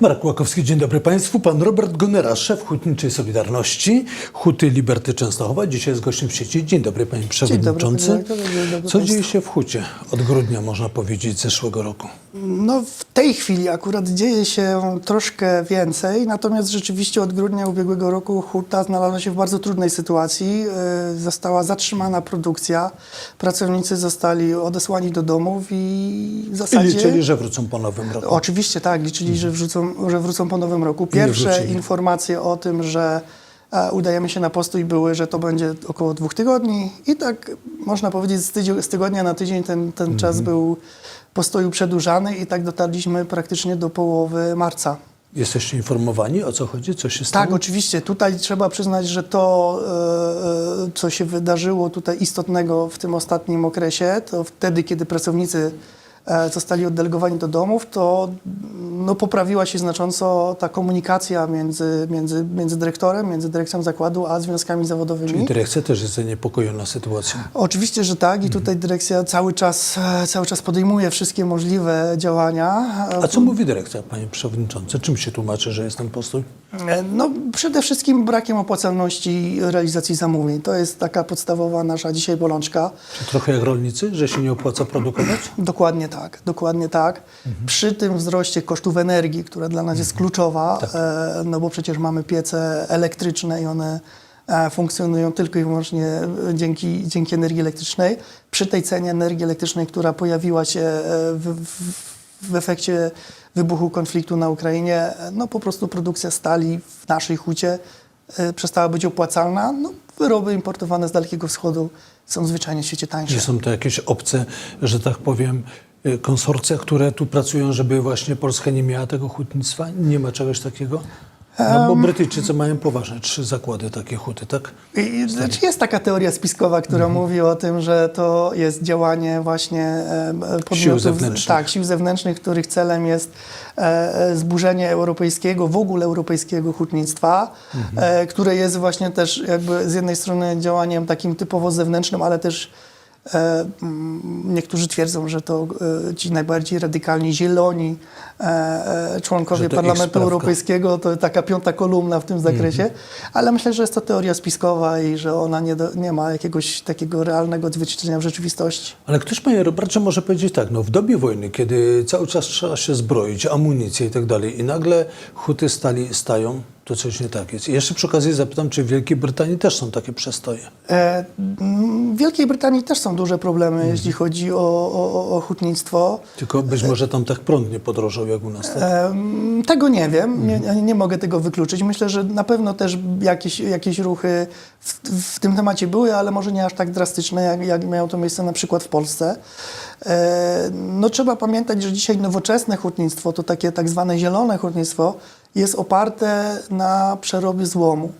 Marek Łakowski, dzień dobry Państwu. Pan Robert Gonera, szef Hutniczej Solidarności, Huty Liberty Częstochowa. Dzisiaj jest gościem w sieci. Dzień dobry Panie Przewodniczący. panie dyrektorze, dzień dobry Co dzieje się w Hucie od grudnia, można powiedzieć, zeszłego roku? No w tej chwili akurat dzieje się troszkę więcej, natomiast rzeczywiście od grudnia ubiegłego roku Huta znalazła się w bardzo trudnej sytuacji. E, Została zatrzymana produkcja, pracownicy zostali odesłani do domów i w I zasadzie... liczyli, że wrócą po nowym roku. Oczywiście tak, liczyli, że, że wrócą po nowym roku. Pierwsze informacje o tym, że e, udajemy się na postój były, że to będzie około dwóch tygodni i tak można powiedzieć z, tydzień, z tygodnia na tydzień ten, ten czas był postoju przedłużany i tak dotarliśmy praktycznie do połowy marca. Jesteście informowani, o co chodzi? Co się stało? Tak, oczywiście. Tutaj trzeba przyznać, że to, e, e, co się wydarzyło tutaj istotnego w tym ostatnim okresie, to wtedy, kiedy pracownicy zostali oddelegowani do domów, to no, poprawiła się znacząco ta komunikacja między, między, między dyrektorem, między dyrekcją zakładu, a związkami zawodowymi. Czyli dyrekcja też jest zaniepokojona sytuacją. Oczywiście, że tak i tutaj dyrekcja cały czas, e, cały czas podejmuje wszystkie możliwe działania. A co mówi dyrekcja, Panie Przewodniczący? Czym się tłumaczy, że jest ten postój? E, No, przede wszystkim brakiem opłacalności realizacji zamówień. To jest taka podstawowa nasza dzisiaj bolączka. Czy trochę jak rolnicy, że się nie opłaca produkować? Dokładnie tak, dokładnie tak. Przy tym wzroście kosztów energii, która dla nas jest kluczowa, e, no bo przecież mamy piece elektryczne i one e, funkcjonują tylko i wyłącznie e, dzięki, dzięki energii elektrycznej. Przy tej cenie energii elektrycznej, która pojawiła się w, w, w efekcie wybuchu konfliktu na Ukrainie, no po prostu produkcja stali w naszej hucie przestała być opłacalna. No, wyroby importowane z Dalekiego Wschodu są zwyczajnie w świecie tańsze. Czy są to jakieś obce, że tak powiem, konsorcja, które tu pracują, żeby właśnie Polska nie miała tego hutnictwa? Nie ma czegoś takiego? No bo Brytyjczycy mają poważne trzy zakłady takie huty, tak? I, znaczy jest taka teoria spiskowa, która mówi o tym, że to jest działanie właśnie podmiotów, Sił zewnętrznych. tak, sił zewnętrznych, których celem jest e, e, zburzenie europejskiego, w ogóle europejskiego hutnictwa, e, które jest właśnie też jakby z jednej strony działaniem takim typowo zewnętrznym, ale też niektórzy twierdzą, że to e, ci najbardziej radykalni zieloni e, e, członkowie Parlamentu Europejskiego, to taka piąta kolumna w tym zakresie, Mhm. ale myślę, że jest to teoria spiskowa i że ona nie, do, nie ma jakiegoś takiego realnego odzwierciedlenia w rzeczywistości. Ale ktoś, panie Robercie, może powiedzieć tak, no w dobie wojny, kiedy cały czas trzeba się zbroić, amunicję i tak dalej, i nagle huty stali, stają, to coś nie tak jest. I jeszcze przy okazji zapytam, czy w Wielkiej Brytanii też są takie przestoje? E, w Wielkiej Brytanii też są duże problemy, Mhm. jeśli chodzi o, o, o- hutnictwo. Tylko być może tam tak prąd nie podrożał jak u nas, tak? Em, Tego nie wiem, nie, Mhm. nie, nie mogę tego wykluczyć. Myślę, że na pewno też jakieś, jakieś ruchy w, w tym temacie były, ale może nie aż tak drastyczne, jak, jak miało to miejsce na przykład w Polsce. E, No trzeba pamiętać, że dzisiaj nowoczesne hutnictwo, to takie tak zwane zielone hutnictwo, jest oparte na przerobie złomu.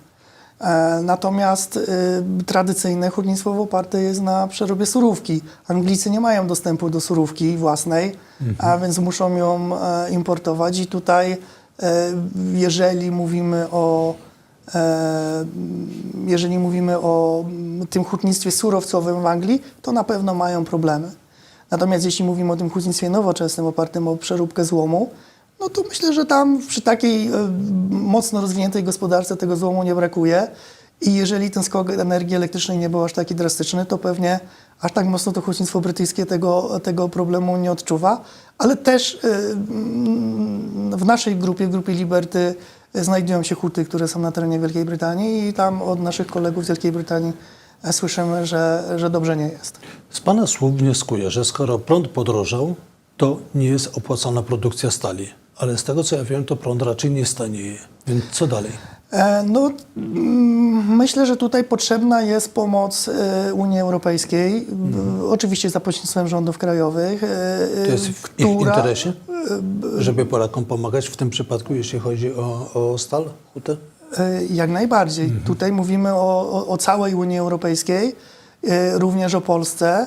E, Natomiast y, tradycyjne hutnictwo oparte jest na przerobie surówki. Anglicy nie mają dostępu do surówki własnej, a więc muszą ją e, importować i tutaj e, jeżeli mówimy o e, jeżeli mówimy o mm, tym hutnictwie surowcowym w Anglii, to na pewno mają problemy. Natomiast jeśli mówimy o tym hutnictwie nowoczesnym opartym o przeróbkę złomu, no to myślę, że tam przy takiej e, mocno rozwiniętej gospodarce tego złomu nie brakuje. I jeżeli ten skok energii elektrycznej nie był aż taki drastyczny, to pewnie aż tak mocno to hutnictwo brytyjskie tego, tego problemu nie odczuwa. Ale też e, mm, w naszej grupie, w grupie Liberty, e, znajdują się huty, które są na terenie Wielkiej Brytanii i tam od naszych kolegów z Wielkiej Brytanii słyszymy, że, że dobrze nie jest. Z Pana słów wnioskuję, że skoro prąd podrożał, to nie jest opłacana produkcja stali. Ale z tego co ja wiem, to prąd raczej nie stanieje. Więc co dalej? E, No, mm, myślę, że tutaj potrzebna jest pomoc e, Unii Europejskiej, b- oczywiście za pośrednictwem rządów krajowych. e, To jest w ich która- interesie, żeby Polakom pomagać w tym przypadku, jeśli chodzi o, o stal, hutę? Jak najbardziej. Tutaj mówimy o, o, o całej Unii Europejskiej, również o Polsce.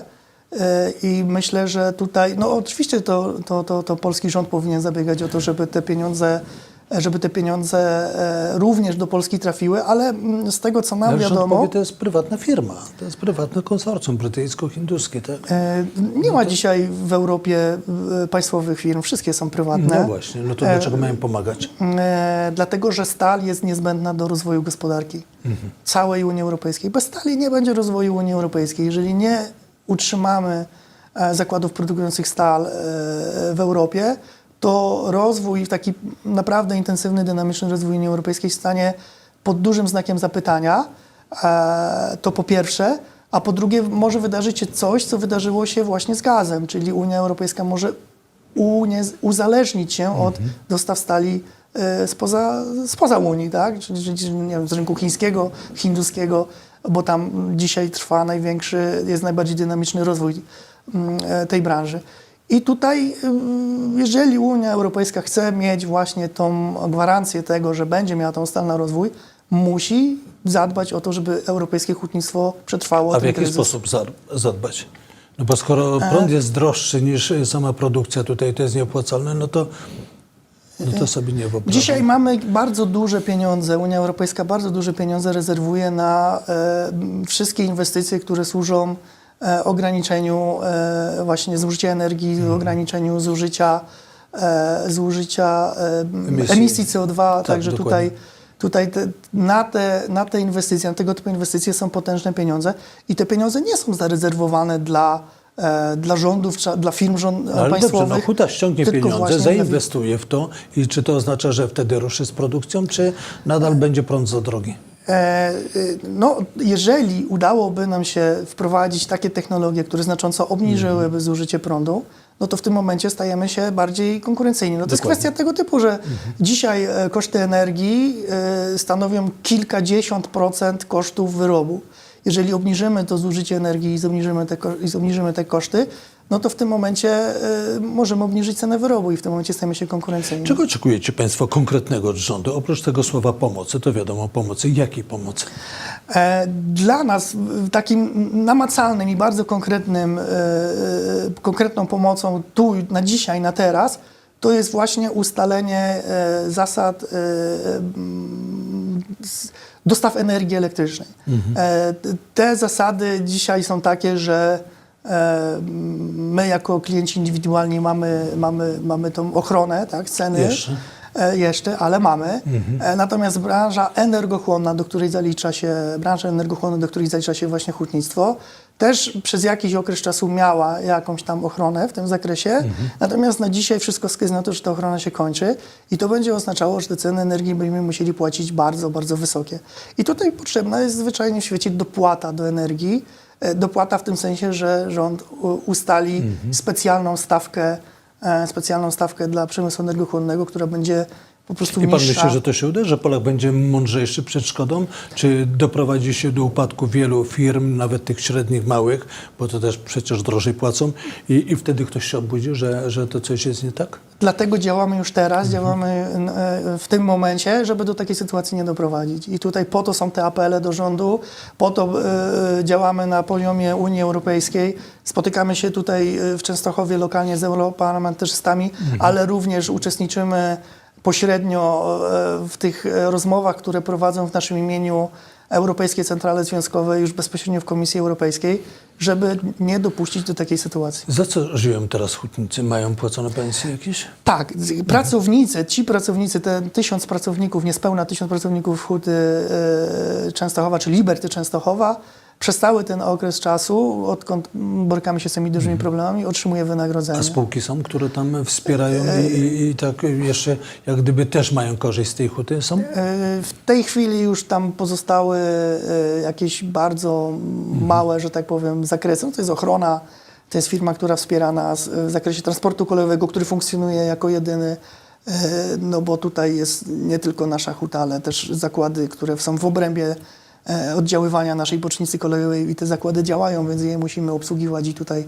E, I myślę, że tutaj, no oczywiście to, to, to, to polski rząd powinien zabiegać o to, żeby te pieniądze e, żeby te pieniądze e, również do Polski trafiły, ale mm, z tego co nam Ale wiadomo, powie, to jest prywatna firma, to jest prywatne konsorcjum brytyjsko-hinduskie, tak? nie ma dzisiaj w Europie państwowych firm, wszystkie są prywatne. No właśnie, no to dlaczego mają pomagać? Dlatego, że stal jest niezbędna do rozwoju gospodarki całej Unii Europejskiej. Bez stali nie będzie rozwoju Unii Europejskiej. Jeżeli nie utrzymamy e, zakładów produkujących stal e, w Europie, to rozwój, taki naprawdę intensywny, dynamiczny rozwój Unii Europejskiej stanie pod dużym znakiem zapytania. E, To po pierwsze. A po drugie, może wydarzyć się coś, co wydarzyło się właśnie z gazem, czyli Unia Europejska może uzależnić się od dostaw stali spoza, spoza Unii, tak? Czyli, czyli nie wiem, z rynku chińskiego, hinduskiego, bo tam dzisiaj trwa największy, jest najbardziej dynamiczny rozwój mm, e, tej branży. I tutaj, ym, jeżeli Unia Europejska chce mieć właśnie tą gwarancję tego, że będzie miała tą stal na rozwój, musi zadbać o to, żeby europejskie hutnictwo przetrwało A w jaki kryzys. sposób za- zadbać? No bo skoro prąd jest droższy niż sama produkcja tutaj, to jest nieopłacalne, no to, no to sobie nie wyobrażam. Dzisiaj mamy bardzo duże pieniądze, Unia Europejska bardzo duże pieniądze rezerwuje na e, wszystkie inwestycje, które służą e, ograniczeniu e, właśnie zużycia energii, Mhm. ograniczeniu zużycia, e, zużycia e, Emisji. emisji, CO2, także dokładnie. tutaj, tutaj te, na, te, na te inwestycje, na tego typu inwestycje są potężne pieniądze i te pieniądze nie są zarezerwowane dla, dla rządów, dla firm rząd, No, ale państwowych. dobrze, no huta ściągnie pieniądze, zainwestuje w to i czy to oznacza, że wtedy ruszy z produkcją, czy nadal będzie prąd za drogi? E, No, jeżeli udałoby nam się wprowadzić takie technologie, które znacząco obniżyłyby Mhm. zużycie prądu, no to w tym momencie stajemy się bardziej konkurencyjni. No to jest Dokładnie. kwestia tego typu, że dzisiaj e, koszty energii e, stanowią kilkadziesiąt procent kosztów wyrobu. Jeżeli obniżymy to zużycie energii i obniżymy te, i obniżymy te koszty, no to w tym momencie e, możemy obniżyć cenę wyrobu i w tym momencie stajemy się konkurencyjni. Czego oczekujecie Państwo konkretnego od rządu? Oprócz tego słowa pomocy, to wiadomo pomocy. Jakiej pomocy? E, Dla nas takim namacalnym i bardzo konkretnym, e, e, konkretną pomocą tu, na dzisiaj, na teraz, to jest właśnie ustalenie e, zasad dostaw energii elektrycznej. E, t- Te zasady dzisiaj są takie, że e, my jako klienci indywidualni mamy, mamy, mamy tą ochronę, tak, ceny. Jeszcze. E, jeszcze, ale mamy. E, Natomiast branża energochłonna, do której zalicza się, branża energochłonna, do której zalicza się właśnie hutnictwo, też przez jakiś okres czasu miała jakąś tam ochronę w tym zakresie. Natomiast na dzisiaj wszystko wskazuje na to, że ta ochrona się kończy i to będzie oznaczało, że te ceny energii będziemy musieli płacić bardzo, bardzo wysokie. I tutaj potrzebna jest zwyczajnie w świecie dopłata do energii. E, Dopłata w tym sensie, że rząd ustali specjalną stawkę e, specjalną stawkę dla przemysłu energochłonnego, która będzie po prostu I Pan niższa. myśli, że to się uda, że Polak będzie mądrzejszy przed szkodą? Czy doprowadzi się do upadku wielu firm, nawet tych średnich, małych, bo to też przecież drożej płacą i, i wtedy ktoś się obudzi, że, że to coś jest nie tak? Dlatego działamy już teraz, działamy e, w tym momencie, żeby do takiej sytuacji nie doprowadzić. I tutaj po to są te apele do rządu, po to e, działamy na poziomie Unii Europejskiej. Spotykamy się tutaj e, w Częstochowie lokalnie z europarlamentarzystami, ale również uczestniczymy pośrednio e, w tych e, rozmowach, które prowadzą w naszym imieniu Europejskie Centrale Związkowe już bezpośrednio w Komisji Europejskiej, żeby nie dopuścić do takiej sytuacji. Za co żyją teraz hutnicy? Mają płacone pensje jakieś? Tak, z- pracownicy, ci pracownicy, te tysiąc pracowników, niespełna tysiąc pracowników Huty e, Częstochowa, czy Liberty Częstochowa, przez cały ten okres czasu, odkąd borykamy się z tymi dużymi problemami, otrzymuje wynagrodzenie. A spółki są, które tam wspierają i, i, i tak jeszcze jak gdyby też mają korzyść z tej huty? Są? E, W tej chwili już tam pozostały e, jakieś bardzo małe, że tak powiem, zakresy. No to jest ochrona, to jest firma, która wspiera nas w zakresie transportu kolejowego, który funkcjonuje jako jedyny. e, No bo tutaj jest nie tylko nasza huta, ale też zakłady, które są w obrębie e, oddziaływania naszej bocznicy kolejowej i te zakłady działają, więc je musimy obsługiwać i tutaj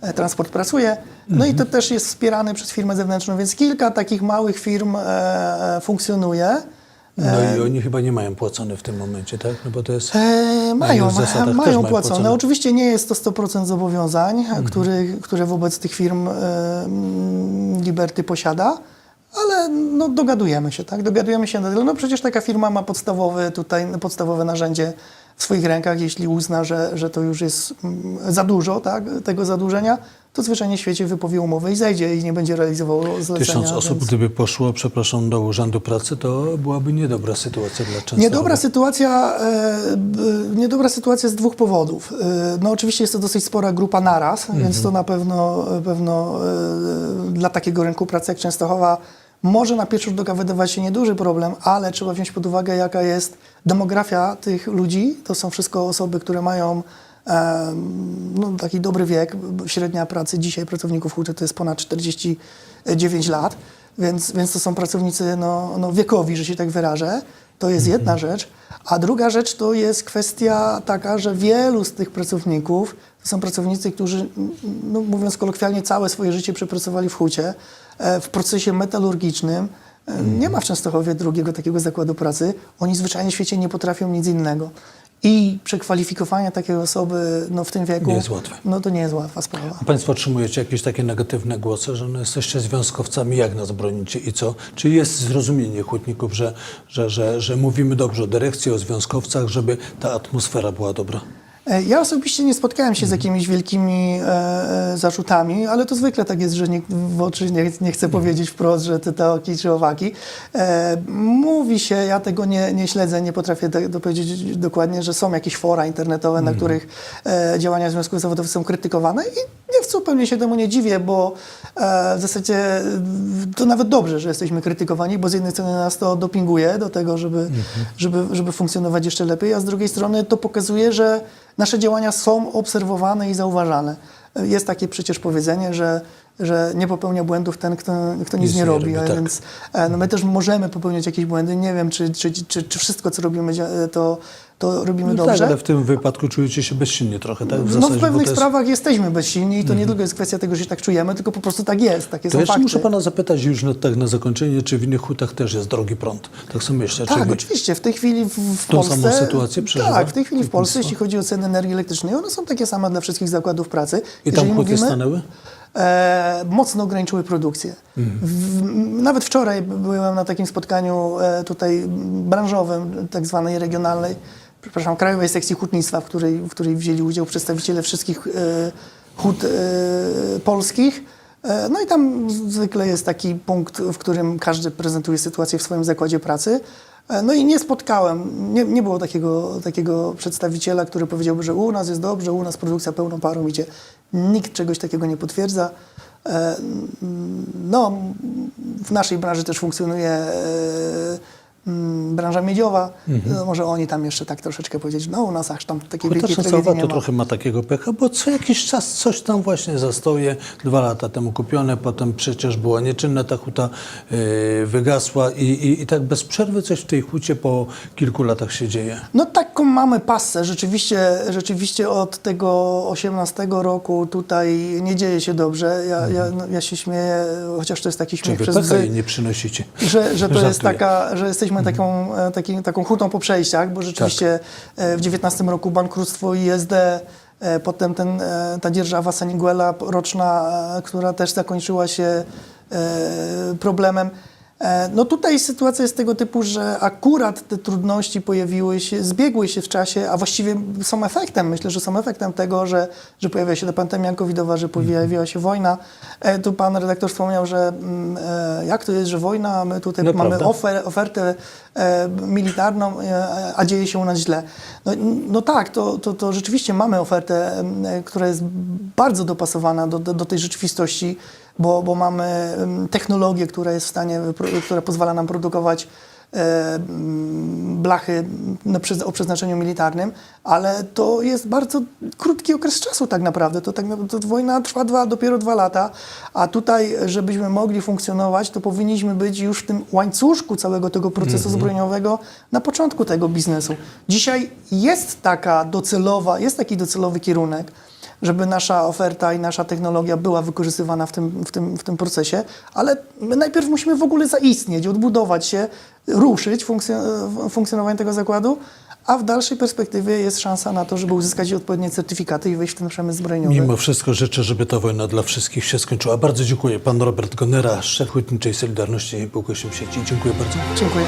e, transport pracuje. No i to też jest wspierane przez firmę zewnętrzną, więc kilka takich małych firm e, funkcjonuje. No i oni chyba nie mają płacone w tym momencie, tak? No bo to jest... E, mają, mają mają płacone. Mhm. Oczywiście nie jest to 100% zobowiązań, który, które wobec tych firm e, mm, Liberty posiada, ale no, dogadujemy się, tak? Dogadujemy się na tyle. No przecież taka firma ma podstawowy tutaj, podstawowe narzędzie w swoich rękach. Jeśli uzna, że, że to już jest mm, za dużo, tak? Tego zadłużenia, to zwyczajnie w świecie wypowie umowę i zejdzie i nie będzie realizowało zlecenia. Tysiąc osób, więc- gdyby poszło, przepraszam, do Urzędu Pracy, to byłaby niedobra sytuacja dla Częstochowy. Niedobra sytuacja, e, niedobra sytuacja z dwóch powodów. E, no oczywiście jest to dosyć spora grupa naraz, więc to na pewno, pewno e, dla takiego rynku pracy jak Częstochowa może na pierwszy rzut oka wydawać się nieduży problem, ale trzeba wziąć pod uwagę jaka jest demografia tych ludzi. To są wszystko osoby, które mają no, taki dobry wiek. Średnia pracy dzisiaj pracowników huty to jest ponad 49 lat, więc, więc to są pracownicy no, no, wiekowi, że się tak wyrażę. To jest jedna rzecz. A druga rzecz to jest kwestia taka, że wielu z tych pracowników są pracownicy, którzy, no, mówiąc kolokwialnie, całe swoje życie przepracowali w hucie, e, w procesie metalurgicznym. E, Nie ma w Częstochowie drugiego takiego zakładu pracy. Oni zwyczajnie w świecie nie potrafią nic innego. I przekwalifikowanie takiej osoby no, w tym wieku, Nie jest łatwe. no to nie jest łatwa sprawa. A Państwo otrzymujecie jakieś takie negatywne głosy, że no jesteście związkowcami, jak nas bronicie i co? Czy jest zrozumienie hutników, że, że, że, że mówimy dobrze o dyrekcji, o związkowcach, żeby ta atmosfera była dobra? E, Ja osobiście nie spotkałem się z jakimiś wielkimi e, e, zarzutami, ale to zwykle tak jest, że nie, w oczy nie, nie chcę powiedzieć wprost, że ty to oki czy owaki. E, mówi się, ja tego nie, nie śledzę, nie potrafię do, dopowiedzieć dokładnie, że są jakieś fora internetowe, na których e, działania związków zawodowych są krytykowane i nie zupełnie się temu nie dziwię, bo e, w zasadzie to nawet dobrze, że jesteśmy krytykowani, bo z jednej strony nas to dopinguje do tego, żeby, żeby, żeby funkcjonować jeszcze lepiej, a z drugiej strony to pokazuje, że nasze działania są obserwowane i zauważane. Jest takie przecież powiedzenie, że, że nie popełnia błędów ten, kto, kto nic, Nic nie nie robi, robi, tak. więc e, no my też możemy popełniać jakieś błędy. Nie wiem, czy, czy, czy, czy wszystko, co robimy, to, to robimy No dobrze. tak, ale w tym wypadku czujecie się bezsilnie trochę, tak? W no zasadzie, w pewnych jest- sprawach jesteśmy bezsilni i to nie tylko jest kwestia tego, że się tak czujemy, tylko po prostu tak jest, takie To są fakty. muszę Pana zapytać już na, tak na zakończenie, czy w innych hutach też jest drogi prąd? Tak sobie myślę. Tak, oczywiście. W tej chwili w, w Tą Polsce... samą sytuację przeżywa Tak, w tej chwili w Polsce, jeśli chodzi o ceny energii elektrycznej, one są takie same dla wszystkich zakładów pracy. I tam huty stanęły? e, mocno ograniczyły produkcję. Mhm. W, nawet wczoraj byłem na takim spotkaniu e, tutaj branżowym, tak zwanej regionalnej, przepraszam, Krajowej Sekcji Hutnictwa, w której, w której wzięli udział przedstawiciele wszystkich e, hut e, polskich. E, No i tam zwykle jest taki punkt, w którym każdy prezentuje sytuację w swoim zakładzie pracy. No i nie spotkałem, nie, nie było takiego, takiego przedstawiciela, który powiedziałby, że u nas jest dobrze, u nas produkcja pełną parą idzie. Nikt czegoś takiego nie potwierdza. No, w naszej branży też funkcjonuje branża miedziowa. No, może oni tam jeszcze tak troszeczkę powiedzieć, no u nas aż tam wielkiej Częstochowa tragedii nie to trochę ma takiego pecha, bo co jakiś czas coś tam właśnie zastoje. Dwa lata temu kupione, potem przecież była nieczynna ta huta, yy, wygasła i, i, i tak bez przerwy coś w tej hucie po kilku latach się dzieje. No taką mamy passę. Rzeczywiście, rzeczywiście od tego 18 roku tutaj nie dzieje się dobrze. Ja, ja, no, ja się śmieję, chociaż to jest taki Czy śmiech wy przez jej nie przynosicie? że, że to jest Żartuję. taka, że jesteśmy taką, e, taki, taką hutą po przejściach, bo rzeczywiście e, w 19 roku bankructwo ISD, e, potem ten, ta dzierżawa Saniguela roczna, która też zakończyła się problemem. E, No tutaj sytuacja jest tego typu, że akurat te trudności pojawiły się, zbiegły się w czasie, a właściwie są efektem, myślę, że są efektem tego, że, że pojawiła się ta pandemia covidowa, że pojawiła się wojna. E, Tu pan redaktor wspomniał, że mm, e, jak to jest, że wojna, a my tutaj No mamy ofer, ofertę militarną, a dzieje się u nas źle. No, no tak, to, to, to rzeczywiście mamy ofertę, która jest bardzo dopasowana do, do, do tej rzeczywistości, bo, bo mamy technologię, która jest w stanie, która pozwala nam produkować e, mm, blachy o przeznaczeniu militarnym, ale to jest bardzo krótki okres czasu tak naprawdę. To, tak, to wojna trwa dwa, dopiero dwa lata, a tutaj, żebyśmy mogli funkcjonować, to powinniśmy być już w tym łańcuszku całego tego procesu zbrojeniowego na początku tego biznesu. Dzisiaj jest taka docelowa, jest taki docelowy kierunek, żeby nasza oferta i nasza technologia była wykorzystywana w tym, w tym, w tym procesie, ale my najpierw musimy w ogóle zaistnieć, odbudować się, ruszyć funkcjo- funkcjonowanie tego zakładu, a w dalszej perspektywie jest szansa na to, żeby uzyskać odpowiednie certyfikaty i wejść w ten przemysł zbrojeniowy. Mimo wszystko życzę, żeby ta wojna dla wszystkich się skończyła. Bardzo dziękuję. Pan Robert Gonera, szef Hutniczej Solidarności Półkośiem Sieci. Dziękuję bardzo. Dziękuję.